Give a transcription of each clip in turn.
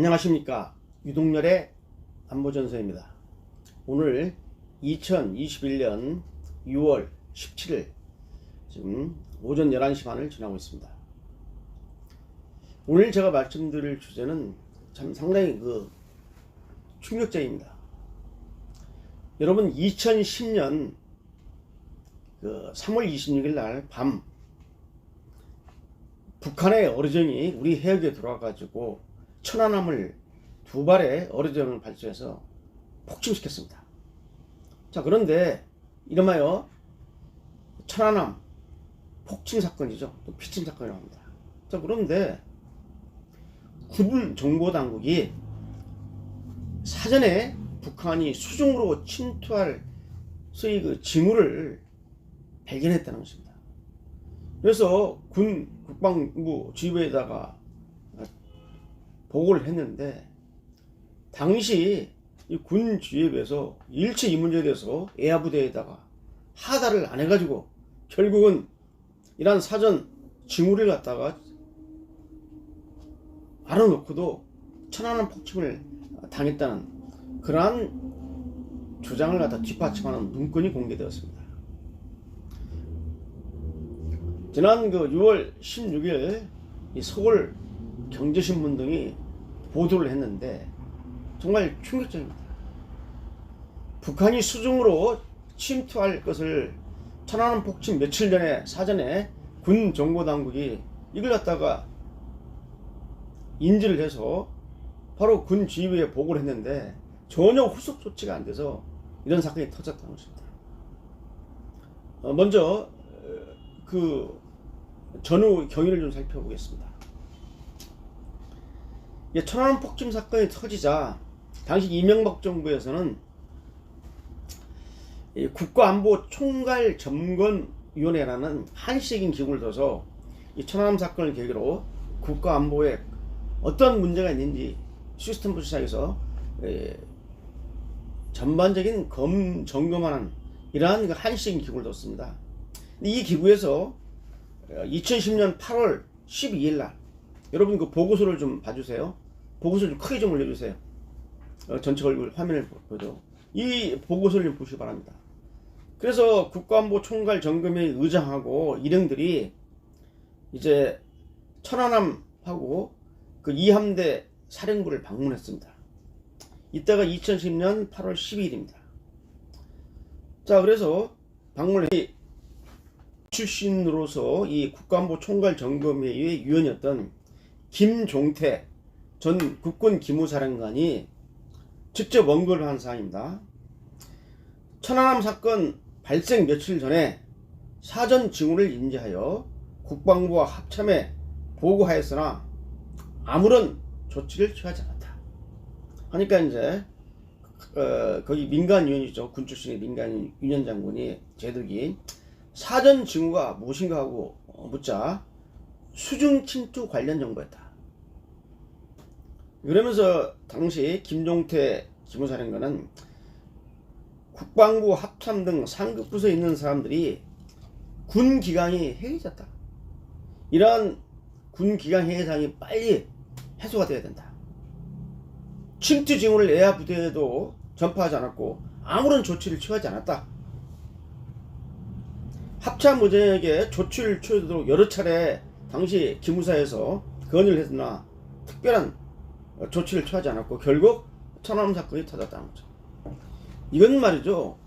안녕하십니까 유동열의 안보전서입니다. 오늘 2021년 6월 17일 지금 오전 11시 반을 지나고 있습니다. 오늘 제가 말씀드릴 주제는 참 상당히 그 충격적입니다. 여러분 2010년 그 3월 26일 날 밤 북한의 어뢰정이 우리 해역에 들어와가지고 천안함을 두 발의 어뢰정을 발사해서 폭침시켰습니다. 자 그런데 이름하여 천안함 폭침 사건이죠. 또 피침 사건이라고 합니다. 자 그런데 군 정보 당국이 사전에 북한이 수중으로 침투할 소위 그 징후를 발견했다는 것입니다. 그래서 군 국방부 지휘부에다가 보고를 했는데 당시 이군 지휘부에서 일체 이 문제에 대해서 에아 부대에다가 하다를 안 해가지고 결국은 이러한 사전 징후를 갖다가 알아놓고도 천안함 폭침을 당했다는 그러한 주장을 갖다 뒷받침하는 문건이 공개되었습니다. 지난 그 6월 16일 이 서울 경제신문 등이 보도를 했는데 정말 충격적입니다. 북한이 수중으로 침투할 것을 천안함 폭침 며칠 전에 사전에 군 정보 당국이 이걸 갖다가 인지를 해서 바로 군 지휘부에 보고를 했는데 전혀 후속 조치가 안 돼서 이런 사건이 터졌다는 것입니다. 어, 먼저 어, 그 전후 경위를 좀 살펴보겠습니다. 예, 천안함 폭침 사건이 터지자 당시 이명박 정부에서는 이 국가안보 총괄 점검위원회라는 한시적인 기구를 둬서 이 천안함 사건을 계기로 국가안보에 어떤 문제가 있는지 시스템부터 시작해서 예, 전반적인 검 점검하는 이러한 그 한시적인 기구를 뒀습니다. 이 기구에서 2010년 8월 12일 날 여러분 그 보고서를 좀 봐주세요. 보고서를 좀 크게 좀 올려주세요. 어, 전체 얼굴 화면을 보죠. 이 보고서를 좀 보시기 바랍니다. 그래서 국가안보 총괄 점검회 의장하고 일행들이 이제 천안함하고 그 이함대 사령부를 방문했습니다. 이때가 2010년 8월 12일입니다. 자, 그래서 방문해 출신으로서 이 국가안보 총괄 점검회의의 위원이었던 김종태 전 국군 기무사령관이 직접 원고를 한 사항입니다. 천안함 사건 발생 며칠 전에 사전 징후를 인지하여 국방부와 합참에 보고하였으나 아무런 조치를 취하지 않았다. 하니까 이제 어, 거기 민간 위원이죠. 군 출신의 민간 유년 장군이 제독이 사전 징후가 무엇인가 하고 묻자 수중 침투 관련 정보였다. 그러면서 당시 김종태 기무사령관은 국방부 합참 등 상급 부서에 있는 사람들이 군 기강이 해이졌다. 이러한 군 기강 해이상이 빨리 해소가 돼야 된다. 침투 징후를 내야 부대에도 전파하지 않았고 아무런 조치를 취하지 않았다. 합참의장에게 조치를 취하도록 여러 차례 당시 기무사에서 건의를 했으나 특별한 조치를 취하지 않았고 결국 천안함 사건이 터졌다는 거죠. 이건 말이죠.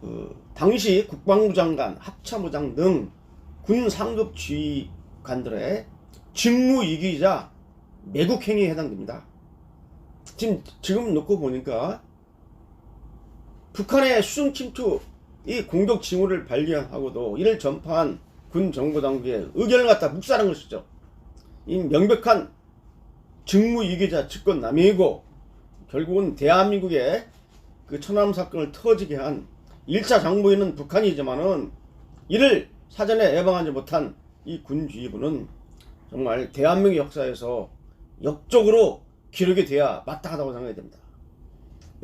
그 당시 국방부 장관, 합참의장 등 군 상급 지휘관들의 직무 이기이자 매국 행위에 해당됩니다. 지금 지금 놓고 보니까 북한의 수중 침투 이 공격 징후를 발견하고도 이를 전파한 군 정보 당국의 의견을 갖다 묵살한 것이죠. 이 명백한 직무이기자 직권 남용이고 결국은 대한민국의 그 천안함 사건을 터지게 한 1차 장부인은 북한이지만은 이를 사전에 예방하지 못한 이 군주의부는 정말 대한민국 역사에서 역적으로 기록이 돼야 마땅하다고 생각이 됩니다.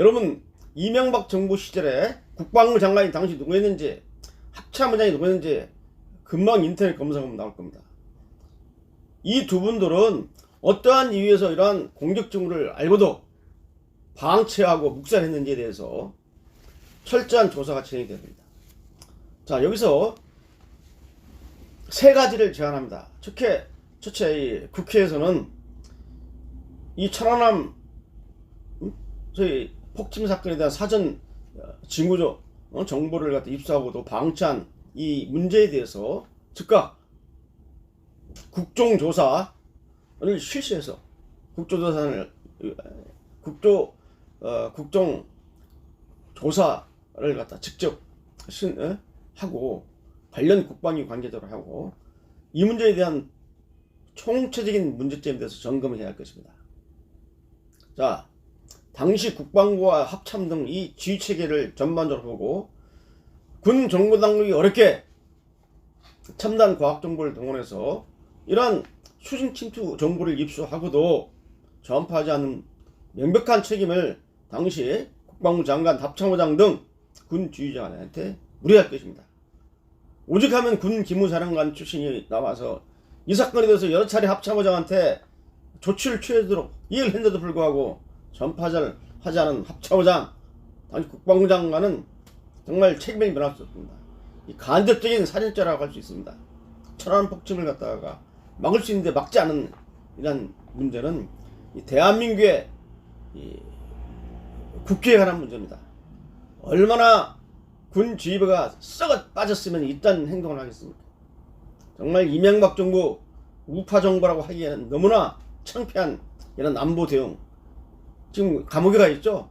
여러분 이명박 정부 시절에 국방부 장관이 당시 누구였는지 합참의장이 누구였는지 금방 인터넷 검색하면 나올 겁니다. 이 두 분들은 어떠한 이유에서 이러한 공격 징후를 알고도 방치하고 묵살했는지에 대해서 철저한 조사가 진행이 됩니다. 자 여기서 세 가지를 제안합니다. 첫째, 첫째 이 국회에서는 이 천안함 음? 저희 폭침 사건에 대한 사전 어, 징후조 어, 정보를 갖다 입수하고도 방치한 이 문제에 대해서 즉각 국정조사를 실시해서 국조조사를 국조 어, 국정 조사를 갖다 직접 신, 어? 하고 관련 국방위 관계자로 하고 이 문제에 대한 총체적인 문제점에 대해서 점검을 해야 할 것입니다. 자, 당시 국방부와 합참 등 이 지휘 체계를 전반적으로 보고 군 정보 당국이 어렵게 첨단 과학 정보를 동원해서 이러한 수신 침투 정보를 입수하고도 전파하지 않는 명백한 책임을 당시 국방부 장관, 합참의장 등 군 지휘장한테 물어야 할 것입니다. 오직 하면 군 기무사령관 출신이 나와서 이 사건에 대해서 여러 차례 합참의장한테 조치를 취하도록 이해를 했는데도 불구하고 전파를 하지 않은 합참의장, 당시 국방부 장관은 정말 책임을 면할 수 없습니다. 이 간접적인 살인죄라고 할 수 있습니다. 천안 폭침을 갖다가 막을 수 있는데 막지 않은 이런 문제는 이 대한민국의 이 국회에 관한 문제입니다. 얼마나 군 지휘부가 썩어 빠졌으면 이딴 행동을 하겠습니까? 정말 이명박 정부 우파 정부라고 하기에는 너무나 창피한 이런 안보 대응. 지금 감옥에 가 있죠?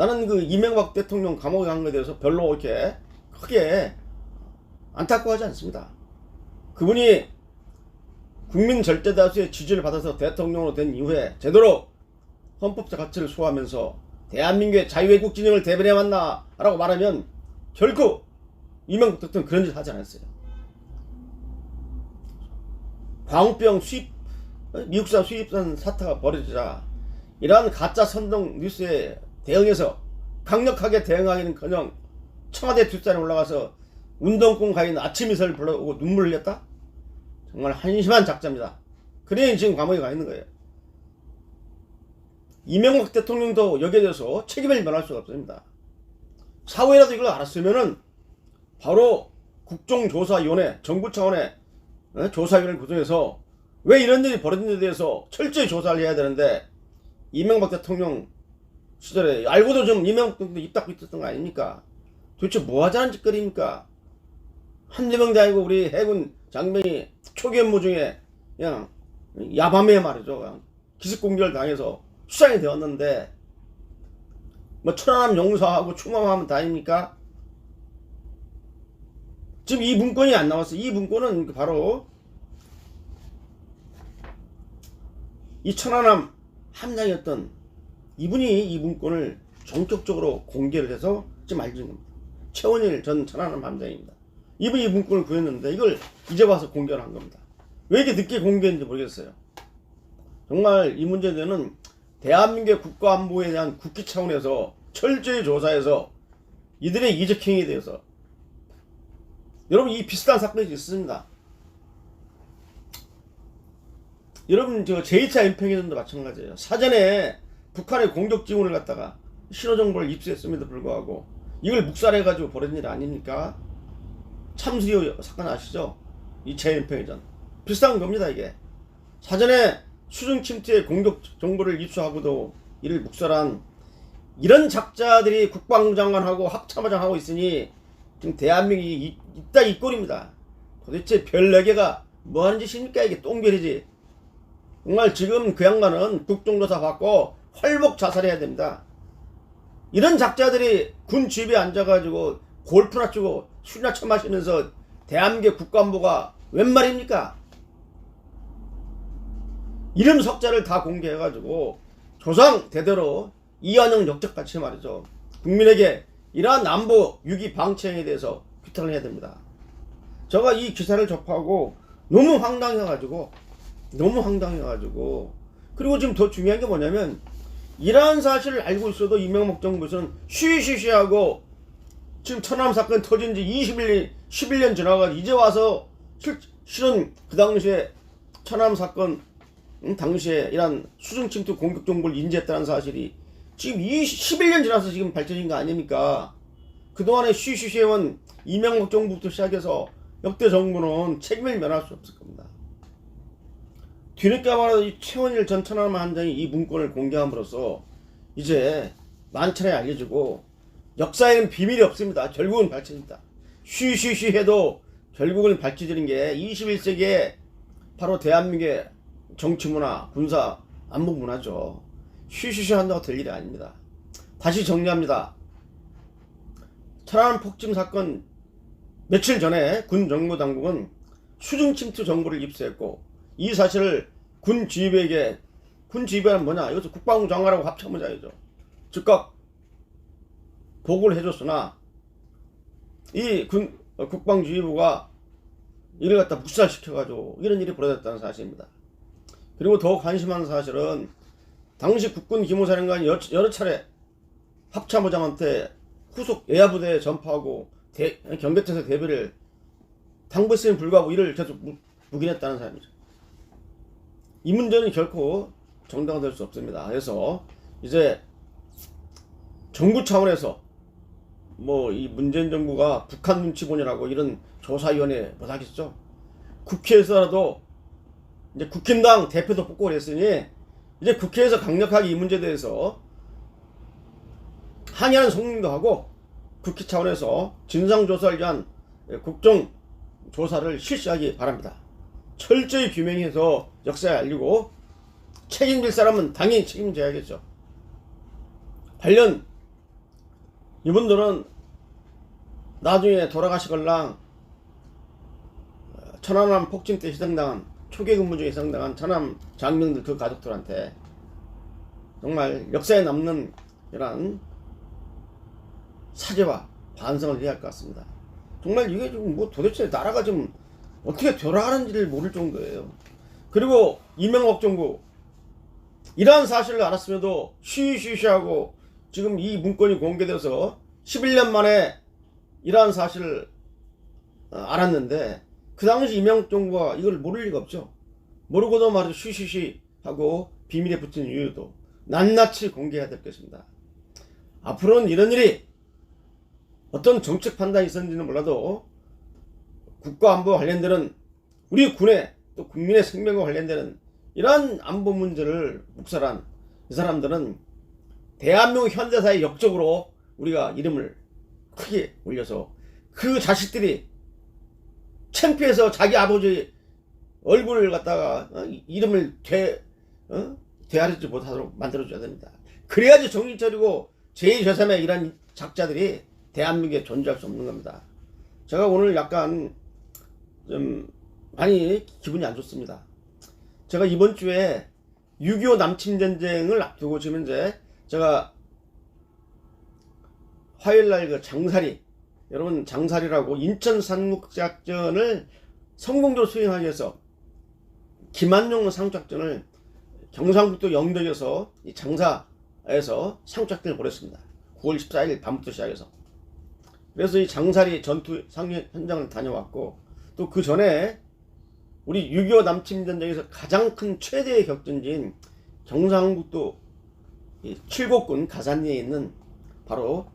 나는 그 이명박 대통령 감옥에 간 것에 대해서 별로 이렇게 크게 안타까워하지 않습니다. 그분이 국민 절대 다수의 지지를 받아서 대통령으로 된 이후에 제대로 헌법적 가치를 소화하면서 대한민국의 자유애국 진영을 대변해 왔나 라고 말하면 결코 이명박 대통령 그런 짓 하지 않았어요. 광우병 수입 미국산 수입산 사태가 벌어지자 이러한 가짜 선동 뉴스에 대응해서 강력하게 대응하기는커녕 청와대 뒷산에 올라가서 운동권 가인 아침 이슬을 불러오고 눈물을 흘렸다? 정말 한심한 작자입니다. 그러니 지금 감옥에 가 있는 거예요. 이명박 대통령도 여기에 대해서 책임을 면할 수가 없습니다. 사후에라도 이걸 알았으면은 바로 국정조사위원회, 정부 차원의 어? 조사위원회를 구성해서 왜 이런 일이 벌어진지에 대해서 철저히 조사를 해야 되는데 이명박 대통령 시절에 알고도 좀 이명박 대통령 입 닫고 있었던 거 아닙니까? 도대체 뭐 하자는 짓거리입니까? 한두 명도 아니고 우리 해군 장병이 초기 업무 중에 그냥 야밤에 말이죠. 그냥 기습 공격을 당해서 수상이 되었는데 뭐 천안함 용사하고 충함하면 다입니까? 지금 이 문건이 안 나왔어. 이 문건은 바로 이 천안함 함장이었던 이분이 이 문건을 전격적으로 공개를 해서 지금 알려준 겁니다. 최원일 전 천안함 함장입니다. 이분이 이 문건을 구했는데 이걸 이제 와서 공개를 한 겁니다. 왜 이렇게 늦게 공개했는지 모르겠어요. 정말 이 대해서는 대한민국의 국가안보에 대한 국기 차원에서 철저히 조사해서 이들의 이적행위에 대해서 여러분 이 비슷한 사건이 있습니다. 여러분 저 제2차 인평회전도 마찬가지예요. 사전에 북한의 공격 지원을 갖다가 신호 정보를 입수했음에도 불구하고 이걸 묵살해가지고 벌어진 일 아닙니까? 참수리오 사건 아시죠? 2차 인평회전 비슷한 겁니다 이게. 사전에 수중 침투의 공격 정보를 입수하고도 이를 묵살한 이런 작자들이 국방부 장관하고 합참의장하고 있으니 지금 대한민국이 있다 이 꼴입니다. 도대체 별 4개가 뭐 하는 짓입니까? 이게 똥별이지. 정말 지금 그 양반은 국정조사 받고 활복 자살해야 됩니다. 이런 작자들이 군 집에 앉아가지고 골프나 치고 술이나 처마시면서 대한민국 국가안보가 웬 말입니까? 이름 석자를 다 공개해가지고 조상 대대로 이완영 역적같이 말이죠. 국민에게 이러한 남부 유기 방치행에 대해서 규탄을 해야 됩니다. 제가 이 기사를 접하고 너무 황당해가지고 너무 황당해가지고 그리고 지금 더 중요한 게 뭐냐면 이러한 사실을 알고 있어도 이명박 정부에서는 쉬쉬쉬하고 지금 천암 사건 터진 지 21년 11년 지나가지고 이제 와서 실, 실은 그 당시에 천암 사건 응? 당시에 이런 수중 침투 공격 정보를 인지했다는 사실이 지금 20, 11년 지나서 지금 밝혀진 거 아닙니까? 그동안에 쉬쉬쉬해온 이명박 정부부터 시작해서 역대 정부는 책임을 면할 수 없을 겁니다. 뒤늦게 말하도 이 최원일 전 천안함 한장이 이 문건을 공개함으로써 이제 만천에 알려지고 역사에는 비밀이 없습니다. 결국은 밝혀진다. 쉬쉬쉬 해도 결국은 밝혀지는 게 21세기에 바로 대한민국의 정치 문화, 군사, 안보 문화죠. 쉬쉬쉬 한다고 될 일이 아닙니다. 다시 정리합니다. 천안 폭침 사건 며칠 전에 군 정보 당국은 수중 침투 정보를 입수했고 이 사실을 군 지휘부에게 군 지휘부는 뭐냐 이것도 국방부 장관하고 합참의장이죠. 즉각 보고를 해줬으나 이 군 국방지휘부가 이를 갖다 묵살시켜가지고 이런 일이 벌어졌다는 사실입니다. 그리고 더 관심한 사실은 당시 국군 기무사령관이 여- 여러 차례 합참의장한테 후속 예하부대에 전파하고 대, 경계태세 대비를 당부했음에 불구하고 이를 계속 무, 묵인했다는 사람이죠. 이 문제는 결코 정당화될 수 없습니다. 그래서 이제 정부 차원에서 뭐 이 문재인 정부가 북한 눈치 보느라고 이런 조사위원회 못 하겠죠. 국회에서라도 이제 국힘당 대표도 뽑고 그랬으니 이제 국회에서 강력하게 이 문제에 대해서 항의하는 성명도 하고 국회 차원에서 진상조사를 위한 국정 조사를 실시하기 바랍니다. 철저히 규명해서 역사에 알리고 책임질 사람은 당연히 책임져야겠죠. 관련 이분들은 나중에 돌아가시걸랑 천안함 폭침 때 희생당한 초계 근무 중에 희생당한 천안 장병들 그 가족들한테 정말 역사에 남는 이런 사죄와 반성을 해야 할 것 같습니다. 정말 이게 지금 뭐 도대체 나라가 좀 어떻게 돌아가는지를 모를 정도예요. 그리고 이명박 정부 이러한 사실을 알았음에도 쉬쉬쉬하고 지금 이 문건이 공개돼서 11년 만에 이러한 사실을 어, 알았는데 그 당시 이명박 정부가 이걸 모를 리가 없죠. 모르고도 말이죠 쉬쉬쉬 하고 비밀에 붙인 이유도 낱낱이 공개해야 될 것입니다. 앞으로는 이런 일이 어떤 정책 판단이 있었는지는 몰라도 국가 안보 관련되는 우리 군의 또 국민의 생명과 관련되는 이러한 안보 문제를 묵살한 이 사람들은 대한민국 현대사의 역적으로 우리가 이름을 크게 올려서 그 자식들이 창피해서 자기 아버지 얼굴을 갖다가 어, 이- 이름을 되, 어? 되아리지 못하도록 만들어줘야 됩니다. 그래야지 정신 차리고 제2 제3의 이런 작자들이 대한민국에 존재할 수 없는 겁니다. 제가 오늘 약간 좀 많이 기분이 안 좋습니다. 제가 이번 주에 6.25 남침 전쟁을 앞두고 지금 이제 제가 화요일 날 그 장사리 여러분 장사리라고 인천 상륙작전을 성공적으로 수행하기 위해서 김한용 상륙작전을 경상북도 영덕에서 이 장사에서 상륙작전을 벌였습니다. 9월 14일 밤부터 시작해서 그래서 이 장사리 전투 상륙 현장을 다녀왔고 또 그 전에 우리 6.25 남침 전쟁에서 가장 큰 최대의 격전지인 경상북도 이 칠곡군 가산리에 있는 바로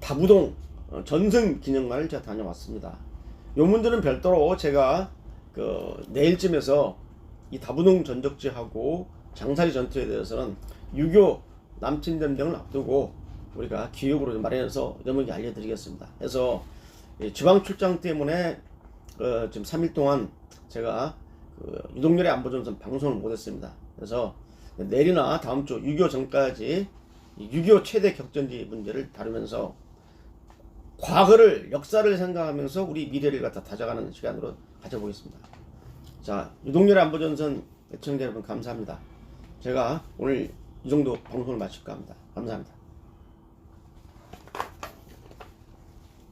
다부동 어, 전승 기념관을 제가 다녀왔습니다. 요 문제는 별도로 제가 그 내일쯤에서 이 다부동 전적지하고 장사리 전투에 대해서는 6.25 남침 전쟁을 앞두고 우리가 기획으로 좀 마련해서 여러분께 알려드리겠습니다. 그래서 이 지방 출장 때문에 어, 지금 3일 동안 제가 그 유동열의 안보전선 방송을 못했습니다. 그래서 내일이나 다음 주 6.25 전까지 6.25 최대 격전지 문제를 다루면서 과거를 역사를 생각하면서 우리 미래를 갖다 다져가는 시간으로 가져보겠습니다. 자 유동열의 안보전선 애청자 여러분 감사합니다. 제가 오늘 이 정도 방송을 마칠까 합니다. 감사합니다.